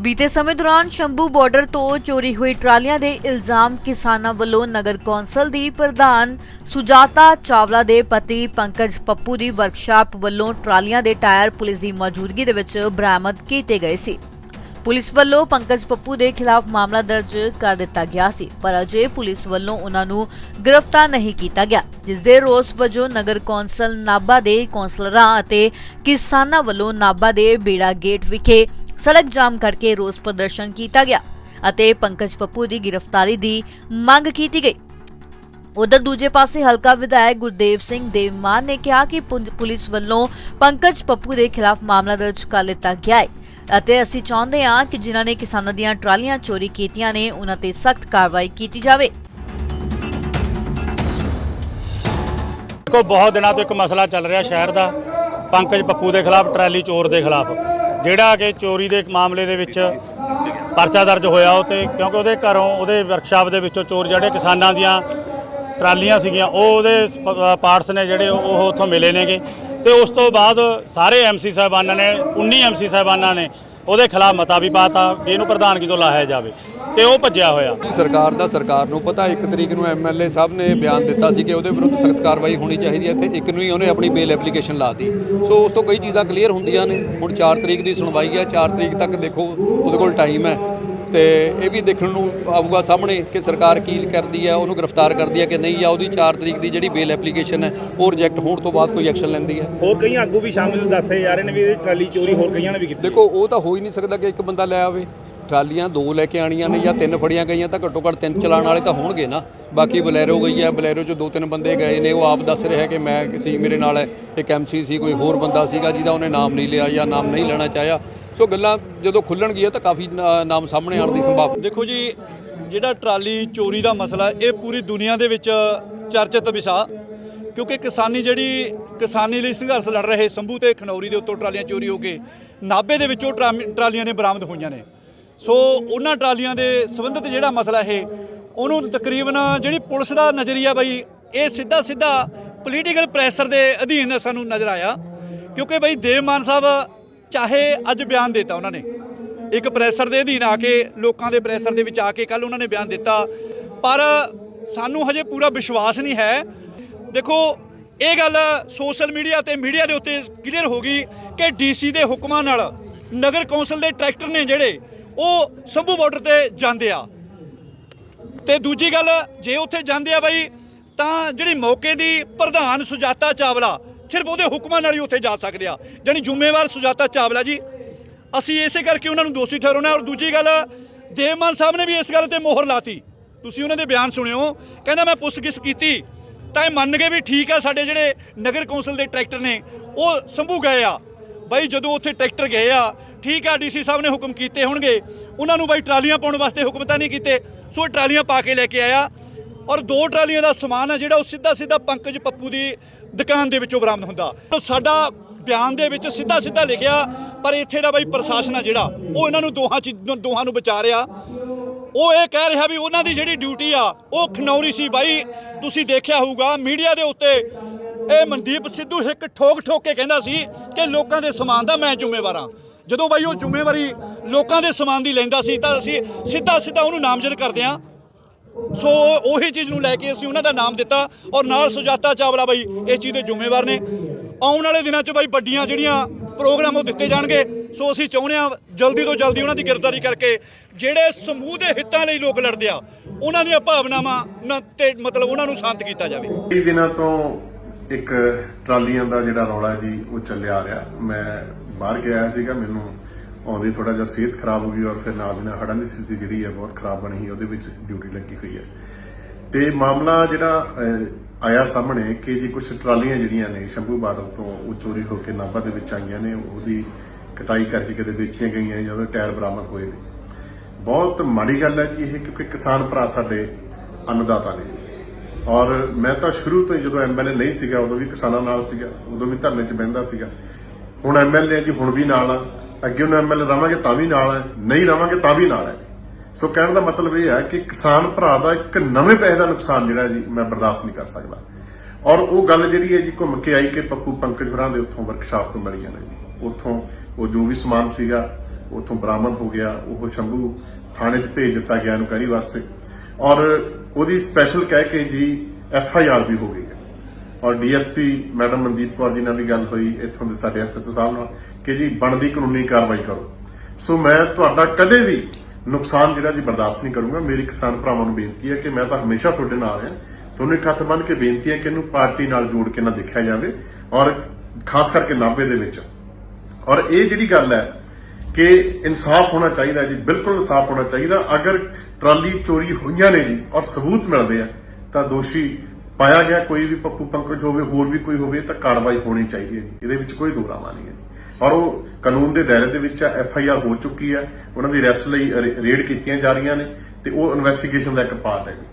ਬੀਤੇ ਸਮੇਂ ਦੌਰਾਨ ਸ਼ੰਭੂ ਬਾਰਡਰ ਤੋਂ ਚੋਰੀ ਹੋਈ ਟਰਾਲੀਆਂ ਦੇ ਇਲਜ਼ਾਮ ਕਿਸਾਨਾਂ ਵੱਲੋਂ ਨਗਰ ਕੌਂਸਲ ਦੀ ਪ੍ਰਧਾਨ ਸੁਜਾਤਾ ਚਾਵਲਾ ਦੇ ਪਤੀ ਪੰਕਜ ਪੱਪੂ ਦੀ ਵਰਕਸ਼ਾਪ ਵੱਲੋਂ ਟਰਾਲੀਆਂ ਦੇ ਟਾਇਰ ਪੁਲਿਸ ਦੀ ਮੌਜੂਦਗੀ ਦੇ ਵਿੱਚ ਬਰਾਮਦ ਕੀਤੇ ਗਏ ਸੀ। ਪੁਲਿਸ ਵੱਲੋਂ ਪੰਕਜ ਪੱਪੂ ਦੇ ਖਿਲਾਫ ਮਾਮਲਾ ਦਰਜ ਕਰ ਦਿੱਤਾ ਗਿਆ ਸੀ, ਪਰ ਅਜੇ ਪੁਲਿਸ ਵੱਲੋਂ ਉਹਨਾਂ ਨੂੰ ਗ੍ਰਿਫਤਾਰ ਨਹੀਂ ਕੀਤਾ ਗਿਆ ਜਿਸ ਦੇ ਰੋਸ ਵਜੋਂ ਨਗਰ ਕੌਂਸਲ ਨਾਭਾ ਦੇ ਕੌਂਸਲਰਾਂ ਅਤੇ ਕਿਸਾਨਾਂ ਵੱਲੋਂ ਨਾਭਾ ਦੇ ਬੇੜਾ ਗੇਟ ਵਿਖੇ ਸੜਕ ਜਾਮ ਕਰਕੇ ਰੋਸ ਪ੍ਰਦਰਸ਼ਨ ਕੀਤਾ ਗਿਆ ਅਤੇ ਪੰਕਜ ਪੱਪੂ ਦੀ ਗ੍ਰਿਫਤਾਰੀ ਦੀ ਮੰਗ ਕੀਤੀ ਗਈ। ਉਧਰ ਦੂਜੇ ਪਾਸੇ ਹਲਕਾ ਵਿਧਾਇਕ ਗੁਰਦੇਵ ਸਿੰਘ ਦੇਵਮਾਨ ਨੇ ਕਿਹਾ ਕਿ ਪੁਲਿਸ ਵੱਲੋਂ ਪੰਕਜ ਪੱਪੂ ਦੇ ਖਿਲਾਫ ਮਾਮਲਾ ਦਰਜ ਕਰ ਲਿੱਤਾ ਗਿਆ ਹੈ ਅਤੇ ਅਸੀਂ ਚਾਹੁੰਦੇ ਹਾਂ ਕਿ ਜਿਨ੍ਹਾਂ ਨੇ ਕਿਸਾਨਾਂ ਦੀਆਂ ਟਰਾਲੀਆਂ ਚੋਰੀ ਕੀਤੀਆਂ ਨੇ, ਉਹਨਾਂ ਤੇ ਸਖਤ ਕਾਰਵਾਈ ਕੀਤੀ ਜਾਵੇ। ਦੇਖੋ, ਬਹੁਤ ਦਿਨਾਂ ਤੋਂ ਇੱਕ ਮਸਲਾ ਚੱਲ ਰਿਹਾ ਸ਼ਹਿਰ ਦਾ, ਪੰਕਜ ਪੱਪੂ ਦੇ ਖਿਲਾਫ, ਟਰੈਲੀ ਚੋਰ ਦੇ ਖਿਲਾਫ। ਜਿਹੜਾ ਕਿ ਚੋਰੀ ਦੇ ਮਾਮਲੇ ਦੇ ਵਿੱਚ ਪਰਚਾ ਦਰਜ ਹੋਇਆ ਉਹ ਤੇ ਕਿਉਂਕਿ ਉਹਦੇ ਘਰੋਂ ਉਹਦੇ ਵਰਕਸ਼ਾਪ ਦੇ ਵਿੱਚੋਂ ਚੋਰ ਜਿਹੜੇ ਕਿਸਾਨਾਂ ਦੀਆਂ ਟਰਾਲੀਆਂ ਸੀਗੀਆਂ, ਉਹ ਉਹਦੇ ਪਾਰਟਸ ਨੇ ਜਿਹੜੇ ਉਹ ਉਹ ਉੱਥੋਂ ਮਿਲੇ ਨੇਗੇ। ਤੇ ਉਸ ਤੋਂ ਬਾਅਦ ਸਾਰੇ ਐਮਸੀ ਸਾਹਿਬਾਨਾਂ ਨੇ 19 ਐਮਸੀ ਸਾਹਿਬਾਨਾਂ ਨੇ ਉਹਦੇ ਖਿਲਾਫ ਮਤਾ ਵੀ ਪਾਤਾ ਵੀ ਇਹਨੂੰ ਪ੍ਰਧਾਨਗੀ ਤੋਂ ਲਾਇਆ ਜਾਵੇ ਤੇ ਉਹ ਭੱਜਿਆ ਹੋਇਆ। ਸਰਕਾਰ ਦਾ ਸਰਕਾਰ ਨੂੰ ਪਤਾ, ਇੱਕ ਤਰੀਕ ਨੂੰ ਐਮਐਲਏ ਸਾਹਿਬ ਨੇ ਬਿਆਨ ਦਿੱਤਾ ਸੀ ਕਿ ਉਹਦੇ ਵਿਰੁੱਧ ਸਖਤ ਕਾਰਵਾਈ ਹੋਣੀ ਚਾਹੀਦੀ ਹੈ ਤੇ ਇੱਕ ਨੂੰ ਹੀ ਉਹਨੇ ਆਪਣੀ ਬੇਲ ਐਪਲੀਕੇਸ਼ਨ ਲਾਤੀ। ਸੋ ਉਸ ਤੋਂ ਕਈ ਚੀਜ਼ਾਂ ਕਲੀਅਰ ਹੁੰਦੀਆਂ ਨੇ। ਹੁਣ 4 ਤਰੀਕ ਦੀ ਸੁਣਵਾਈ ਹੈ 4 ਤਰੀਕ ਤੱਕ ਦੇਖੋ ਉਹਦੇ ਕੋਲ ਟਾਈਮ ਹੈ। ਤੇ ਇਹ ਵੀ ਦੇਖਣ ਨੂੰ ਆਊਗਾ ਸਾਹਮਣੇ ਕਿ ਸਰਕਾਰ ਕੀ ਕਰਦੀ ਹੈ ਉਹਨੂੰ ਗ੍ਰਿਫਤਾਰ ਕਰਦੀ ਹੈ ਕਿ ਨਹੀਂ ਜਾਂ ਉਹਦੀ 4 ਤਰੀਕ ਦੀ ਜਿਹੜੀ ਬੇਲ ਐਪਲੀਕੇਸ਼ਨ ਹੈ ਉਹ ਰਿਜੈਕਟ ਹੋਣ ਤੋਂ ਬਾਅਦ ਕੋਈ ਐਕਸ਼ਨ ਲੈਂਦੀ ਹੈ। ਹੋਰ ਕਈ ਆਗੂ ਵੀ ਸ਼ਾਮਿਲ ਦੱਸੇ ਜਾ ਰਹੇ ਨੇ ਵੀ ਇਹਦੇ ਟਰਾਲੀ ਚੋਰੀ ਹੋਰ ਕਈਆਂ ਨੇ ਵੀ ਕੀਤੀ। ਦੇਖੋ ਉਹ ਤਾਂ ਹੋ ਹੀ ਨਹੀਂ ਸਕਦਾ ਕਿ ਇੱਕ ਬੰਦਾ ਲੈ ਆਵੇ। ਟਰਾਲੀਆਂ ਦੋ ਲੈ ਕੇ ਆਣੀਆਂ ਨੇ ਜਾਂ ਤਿੰਨ ਫੜੀਆਂ ਗਈਆਂ ਤਾਂ ਘੱਟੋ ਘੱਟ ਤਿੰਨ ਚਲਾਉਣ ਵਾਲੇ ਤਾਂ ਹੋਣਗੇ ਨਾ। ਬਾਕੀ ਬਲੈਰੋ ਗਈ ਹੈ, ਬਲੈਰੋ 'ਚ ਦੋ ਤਿੰਨ ਬੰਦੇ ਗਏ ਨੇ, ਉਹ ਆਪ ਦੱਸ ਰਿਹਾ ਕਿ ਮੈਂ ਕਿਸੇ ਮੇਰੇ ਨਾਲ ਇੱਕ ਐਮਸੀ ਸੀ ਕੋਈ ਹੋਰ ਬੰਦਾ ਸੀਗਾ ਜਿਹਦਾ ਉਹਨੇ ਨਾਮ ਨਹੀਂ ਲਿਆ ਜਾਂ ਨਾਮ ਨਹੀਂ ਲੈਣਾ ਚਾਹਿਆ। ਸੋ ਗੱਲਾਂ ਜਦੋਂ ਖੁੱਲਣਗੀਆਂ ਤਾਂ ਕਾਫੀ ਨਾਮ ਸਾਹਮਣੇ ਆਉਣ ਦੀ ਸੰਭਾਵਨਾ ਦੇਖੋ ਜੀ, ਜਿਹੜਾ ਟਰਾਲੀ ਚੋਰੀ ਦਾ ਮਸਲਾ ਇਹ ਪੂਰੀ ਦੁਨੀਆ ਦੇ ਵਿੱਚ ਚਰਚਿਤ ਵਿਸ਼ਾ ਕਿਉਂਕਿ ਕਿਸਾਨੀ ਜਿਹੜੀ, ਕਿਸਾਨੀ ਲਈ ਸੰਘਰਸ਼ ਲੜ ਰਹੇ ਸੰਭੂ ਤੇ ਖਨੌਰੀ ਦੇ ਉੱਤੋਂ ਟਰਾਲੀਆਂ ਚੋਰੀ ਹੋ ਕੇ ਨਾਭੇ ਦੇ ਵਿੱਚੋਂ ਟਰਾ- ਟਰਾਲੀਆਂ ਨੇ ਬਰਾਮਦ ਹੋਈਆਂ ਨੇ। ਸੋ ਉਹਨਾਂ ਟਰਾਲੀਆਂ ਦੇ ਸੰਬੰਧਿਤ ਜਿਹੜਾ ਮਸਲਾ ਇਹ, ਉਹਨੂੰ ਤਕਰੀਬਨ ਜਿਹੜੀ ਪੁਲਿਸ ਦਾ ਨਜ਼ਰੀਆ ਬਈ, ਇਹ ਸਿੱਧਾ ਸਿੱਧਾ ਪੋਲੀਟੀਕਲ ਪ੍ਰੈਸ਼ਰ ਦੇ ਅਧੀਨ ਸਾਨੂੰ ਨਜ਼ਰ ਆਇਆ। ਕਿਉਂਕਿ ਬਈ ਦੇਵਮਾਨ ਸਾਹਿਬ ਚਾਹੇ ਅੱਜ ਬਿਆਨ ਦਿੱਤਾ ਉਹਨਾਂ ਨੇ, ਇੱਕ ਪ੍ਰੈਸ਼ਰ ਦੇ ਅਧੀਨ ਆ ਕੇ, ਲੋਕਾਂ ਦੇ ਪ੍ਰੈਸ਼ਰ ਦੇ ਵਿੱਚ ਆ ਕੇ ਕੱਲ ਉਹਨਾਂ ਨੇ ਬਿਆਨ ਦਿੱਤਾ। ਪਰ ਸਾਨੂੰ ਹਜੇ ਪੂਰਾ ਵਿਸ਼ਵਾਸ ਨਹੀਂ ਹੈ। ਦੇਖੋ, ਇਹ ਗੱਲ ਸੋਸ਼ਲ ਮੀਡੀਆ ਤੇ ਮੀਡੀਆ ਦੇ ਉੱਤੇ ਕਲੀਅਰ ਹੋ ਗਈ ਕਿ ਡੀਸੀ ਦੇ ਹੁਕਮਾਂ ਨਾਲ ਨਗਰ ਕੌਂਸਲ ਦੇ ਟਰੈਕਟਰ ਨੇ ਜਿਹੜੇ ਉਹ ਸੰਭੂ ਬਾਰਡਰ ਤੇ ਜਾਂਦੇ ਆ। ਤੇ ਦੂਜੀ ਗੱਲ, ਜੇ ਉੱਥੇ ਜਾਂਦੇ ਆ ਬਾਈ, ਤਾਂ ਜਿਹੜੀ ਮੌਕੇ ਦੀ ਪ੍ਰਧਾਨ ਸੁਜਾਤਾ ਚਾਵਲਾ, ਸਿਰਫ ਉਹਦੇ ਹੁਕਮਾਂ ਨਾਲ ਹੀ ਉੱਥੇ ਜਾ ਸਕਦੇ ਆ। ਜਾਣੀ ਜ਼ਿੰਮੇਵਾਰ ਸੁਜਾਤਾ ਚਾਵਲਾ ਜੀ, ਅਸੀਂ ਇਸੇ ਕਰਕੇ ਉਹਨਾਂ ਨੂੰ ਦੋਸ਼ੀ ਠਹਿਰਾਉਣਾ। ਔਰ ਦੂਜੀ ਗੱਲ ਦੇਵਮਾਨ ਸਾਹਿਬ ਨੇ ਵੀ ਇਸ ਗੱਲ ਤੇ ਮੋਹਰ ਲਾਤੀ। ਤੁਸੀਂ ਉਹਨਾਂ ਦੇ ਬਿਆਨ ਸੁਣਿਓ। ਕਹਿੰਦਾ ਮੈਂ ਪੁੱਛਗਿੱਛ ਕੀਤੀ, ਤਾਂ ਇਹ ਮੰਨ ਗਏ ਵੀ ਠੀਕ ਆ, ਸਾਡੇ ਜਿਹੜੇ ਨਗਰ ਕੌਂਸਲ ਦੇ ਟਰੈਕਟਰ ਨੇ, ਉਹ ਸੰਭੂ ਗਏ ਆ। ਬਾਈ ਜਦੋਂ ਉੱਥੇ ਟਰੈਕਟਰ ਗਏ ਆ ਠੀਕ ਆ, ਡੀਸੀ ਸਾਹਿਬ ਨੇ ਹੁਕਮ ਕੀਤੇ ਹੋਣਗੇ। ਉਹਨਾਂ ਨੂੰ ਬਾਈ ਟਰਾਲੀਆਂ ਪਾਉਣ ਵਾਸਤੇ ਹੁਕਮ ਤਾਂ ਨਹੀਂ ਕੀਤੇ, ਸੋ ਟਰਾਲੀਆਂ ਪਾ ਕੇ ਲੈ ਕੇ ਆਇਆ। ਔਰ ਦੋ ਟਰਾਲੀਆਂ ਦਾ ਸਮਾਨ ਆ ਜਿਹੜਾ ਉਹ ਸਿੱਧਾ ਸਿੱਧਾ ਪੰਕਜ ਪੱਪੂ ਦੀ ਦੁਕਾਨ ਦੇ ਵਿੱਚੋਂ ਬਰਾਮਦ ਹੁੰਦਾ। ਤਾਂ ਸਾਡਾ ਬਿਆਨ ਦੇ ਵਿੱਚ ਸਿੱਧਾ ਸਿੱਧਾ ਲਿਖਿਆ, ਪਰ ਇੱਥੇ ਦਾ ਬਾਈ ਪ੍ਰਸ਼ਾਸਨ ਆ ਜਿਹੜਾ, ਉਹ ਇਹਨਾਂ ਨੂੰ ਦੋਹਾਂ ਚੀਜ਼ ਦੋਹਾਂ ਨੂੰ ਬਚਾ ਰਿਹਾ। ਉਹ ਇਹ ਕਹਿ ਰਿਹਾ ਵੀ ਉਹਨਾਂ ਦੀ ਜਿਹੜੀ ਡਿਊਟੀ ਆ, ਉਹ ਖਨੌਰੀ ਸੀ ਬਾਈ। ਤੁਸੀਂ ਦੇਖਿਆ ਹੋਊਗਾ, ਮੀਡੀਆ ਦੇ ਉੱਤੇ ਇਹ ਮਨਦੀਪ ਸਿੱਧੂ ਇੱਕ ਠੋਕ ਠੋਕ ਕੇ ਕਹਿੰਦਾ ਸੀ ਕਿ ਲੋਕਾਂ ਦੇ ਸਮਾਨ ਦਾ ਮੈਂ ਜ਼ਿੰਮੇਵਾਰ ਹਾਂ। ਜਦੋਂ ਬਾਈ ਉਹ ਜ਼ਿੰਮੇਵਾਰੀ ਲੋਕਾਂ ਦੇ ਸਮਾਨ ਦੀ ਲੈਂਦਾ ਸੀ ਤਾਂ ਅਸੀਂ ਸਿੱਧਾ ਸਿੱਧਾ ਉਹਨੂੰ ਨਾਮਜ਼ਦ ਕਰਦੇ ਹਾਂ। ਸੋ ਉਹੀ ਚੀਜ਼ ਨੂੰ ਲੈ ਕੇ ਅਸੀਂ ਉਹਨਾਂ ਦਾ ਨਾਮ ਦਿੱਤਾ ਔਰ ਨਾਲ ਸੁਜਾਤਾ ਚਾਵਲਾ ਬਾਈ ਇਸ ਚੀਜ਼ ਦੇ ਜ਼ਿੰਮੇਵਾਰ ਨੇ। ਆਉਣ ਵਾਲੇ ਦਿਨਾਂ 'ਚ ਬਾਈ ਵੱਡੀਆਂ ਜਿਹੜੀਆਂ ਪ੍ਰੋਗਰਾਮ ਉਹ ਦਿੱਤੇ ਜਾਣਗੇ। ਸੋ ਅਸੀਂ ਚਾਹੁੰਦੇ ਹਾਂ ਜਲਦੀ ਤੋਂ ਜਲਦੀ ਉਹਨਾਂ ਦੀ ਗ੍ਰਿਫਤਾਰੀ ਕਰਕੇ ਜਿਹੜੇ ਸਮੂਹ ਦੇ ਹਿੱਤਾਂ ਲਈ ਲੋਕ ਲੜਦੇ ਆ, ਉਹਨਾਂ ਦੀਆਂ ਭਾਵਨਾਵਾਂ ਨਾ ਤੇ ਮਤਲਬ ਉਹਨਾਂ ਨੂੰ ਸ਼ਾਂਤ ਕੀਤਾ ਜਾਵੇ। ਕਈ ਦਿਨਾਂ ਤੋਂ ਇੱਕ ਟਰਾਲੀਆਂ ਦਾ ਜਿਹੜਾ ਰੌਲਾ ਜੀ, ਉਹ ਚੱਲਿਆ ਆ ਰਿਹਾ। ਮੈਂ ਬਾਹਰ ਗਿਆ ਸੀਗਾ, ਮੈਨੂੰ ਆਉਂਦੀ ਥੋੜਾ ਜਿਹਾ ਸਿਹਤ ਖਰਾਬ ਹੋ ਗਈ ਔਰ ਫਿਰ ਨਾਲ ਦੀ ਨਾਲ ਹੜ੍ਹਾਂ ਦੀ ਸਥਿਤੀ ਜਿਹੜੀ ਹੈ, ਬਹੁਤ ਖਰਾਬ ਬਣੀ ਸੀ, ਉਹਦੇ ਵਿੱਚ ਡਿਊਟੀ ਲੱਗੀ ਹੋਈ ਹੈ। ਤੇ ਮਾਮਲਾ ਜਿਹੜਾ ਆਇਆ ਸਾਹਮਣੇ ਕਿ ਜੀ ਕੁਝ ਟਰਾਲੀਆਂ ਜਿਹੜੀਆਂ ਨੇ, ਸ਼ੰਭੂ ਬਾਰਡਰ ਤੋਂ ਉਹ ਚੋਰੀ ਹੋ ਕੇ ਨਾਭਾ ਦੇ ਵਿੱਚ ਆਈਆਂ ਨੇ, ਉਹਦੀ ਕਟਾਈ ਕਰਕੇ ਕਿਤੇ ਵੇਚੀਆਂ ਗਈਆਂ ਜਾਂ ਉਹਦੇ ਟਾਇਰ ਬਰਾਮਦ ਹੋਏ ਨੇ। ਬਹੁਤ ਮਾੜੀ ਗੱਲ ਹੈ ਜੀ, ਇਹ ਕਿਉਂਕਿ ਕਿਸਾਨ ਭਰਾ ਸਾਡੇ, ਅੰਨਦਾਤਾ ਨੇ। ਔਰ ਮੈਂ ਤਾਂ ਸ਼ੁਰੂ ਤੋਂ ਹੀ ਜਦੋਂ ਐਮਐਲਏ ਨਹੀਂ ਸੀਗਾ, ਉਦੋਂ ਵੀ ਕਿਸਾਨਾਂ ਨਾਲ ਸੀਗਾ, ਉਦੋਂ ਵੀ ਧਰਨੇ 'ਚ ਬਹਿੰਦਾ ਸੀਗਾ। ਹੁਣ ਐਮਐਲਏ ਜੀ ਹੁਣ ਵੀ ਨਾਲ ਆ, ਅੱਗੇ ਨੂੰ ਐਮਐਲਏ ਰਵਾਂਗੇ ਤਾਂ ਵੀ ਨਾਲ ਹੈ ਨਹੀਂ ਰਵਾਂਗੇ ਤਾਂ ਵੀ ਨਾਲ ਹੈ ਸੋ ਕਹਿਣ ਦਾ ਮਤਲਬ ਇਹ ਹੈ ਕਿ ਕਿਸਾਨ ਭਰਾ ਦਾ ਇੱਕ ਨਵੇਂ ਪੈਸੇ ਦਾ ਨੁਕਸਾਨ ਜਿਹੜਾ ਜੀ ਮੈਂ ਬਰਦਾਸ਼ਤ ਨਹੀਂ ਕਰ ਸਕਦਾ। ਔਰ ਉਹ ਗੱਲ ਜਿਹੜੀ ਹੈ ਜੀ ਘੁੰਮ ਕੇ ਆਈ ਕਿ ਪੱਪੂ ਪੰਕਜ ਹੋਰਾਂ ਦੇ ਉੱਥੋਂ ਵਰਕਸ਼ਾਪ ਤੋਂ ਮਿਲੀਆਂ ਨੇ। ਜੀ ਉੱਥੋਂ ਉਹ ਜੋ ਵੀ ਸਮਾਨ ਸੀਗਾ, ਉੱਥੋਂ ਬਰਾਮਦ ਹੋ ਗਿਆ, ਉਹ ਸ਼ੰਭੂ ਥਾਣੇ 'ਚ ਭੇਜ ਦਿੱਤਾ ਗਿਆ ਇਨਕੁਆਇਰੀ ਵਾਸਤੇ। ਔਰ ਉਹਦੀ ਸਪੈਸ਼ਲ ਕਹਿ ਕੇ ਜੀ ਐਫ ਆਈ ਆਰ ਵੀ ਹੋ ਗਈ ਹੈ। ਔਰ ਡੀਐਸਪੀ ਮੈਡਮ ਮਨਦੀਪ ਕੌਰ ਜੀ ਨਾਲ ਵੀ ਗੱਲ ਹੋਈ ਇੱਥੋਂ ਦੇ ਸਾਡੇ ਐਸਐਚਓ ਸਾਹਿਬ ਨਾਲ ਕਿ ਜੀ ਬਣਦੀ ਕਾਨੂੰਨੀ ਕਾਰਵਾਈ ਕਰੋ। ਸੋ ਮੈਂ ਤੁਹਾਡਾ ਕਦੇ ਵੀ ਨੁਕਸਾਨ ਜਿਹੜਾ ਜੀ ਬਰਦਾਸ਼ਤ ਨਹੀਂ ਕਰੂੰਗਾ। ਮੇਰੀ ਕਿਸਾਨ ਭਰਾਵਾਂ ਨੂੰ ਬੇਨਤੀ ਹੈ ਕਿ ਮੈਂ ਤਾਂ ਹਮੇਸ਼ਾ ਤੁਹਾਡੇ ਨਾਲ ਹਾਂ। ਤੁਹਾਨੂੰ ਇੱਕ ਹੱਥ ਬੰਨ੍ਹ ਕੇ ਬੇਨਤੀ ਹੈ ਕਿ ਇਹਨੂੰ ਪਾਰਟੀ ਨਾਲ ਜੋੜ ਕੇ ਨਾ ਦੇਖਿਆ ਜਾਵੇ। ਔਰ ਖਾਸ ਕਰਕੇ ਨਾਭੇ ਦੇ ਵਿੱਚ। ਔਰ ਇਹ ਜਿਹੜੀ ਗੱਲ ਹੈ ਕਿ ਇਨਸਾਫ ਹੋਣਾ ਚਾਹੀਦਾ ਜੀ, ਬਿਲਕੁਲ ਇਨਸਾਫ ਹੋਣਾ ਚਾਹੀਦਾ। ਅਗਰ ਟਰਾਲੀ ਚੋਰੀ ਹੋਈਆਂ ਨੇ ਜੀ ਔਰ ਸਬੂਤ ਮਿਲਦੇ ਆ, ਤਾਂ ਦੋਸ਼ੀ ਪਾਇਆ ਗਿਆ, ਕੋਈ ਵੀ ਪੱਪੂ ਪੰਕਜ ਹੋਵੇ, ਹੋਰ ਵੀ ਕੋਈ ਹੋਵੇ, ਤਾਂ ਕਾਰਵਾਈ ਹੋਣੀ ਚਾਹੀਦੀ ਹੈ ਜੀ। ਇਹਦੇ ਵਿੱਚ ਕੋਈ ਦੋਰਾਵਾ ਨਹੀਂ ਹੈ ਔਰ ਉਹ ਕਾਨੂੰਨ ਦੇ ਦਾਇਰੇ ਦੇ ਵਿੱਚ ਆ ਐਫ ਆਈ ਆਰ ਹੋ ਚੁੱਕੀ ਹੈ। ਉਹਨਾਂ ਦੀ ਅਰੈਸਟ ਲਈ ਰੇਡ ਕੀਤੀਆਂ ਜਾ ਰਹੀਆਂ ਨੇ ਤੇ ਉਹ ਇਨਵੈਸਟੀਗੇਸ਼ਨ ਦਾ ਇੱਕ ਪਾਰਟ ਹੈ ਜੀ।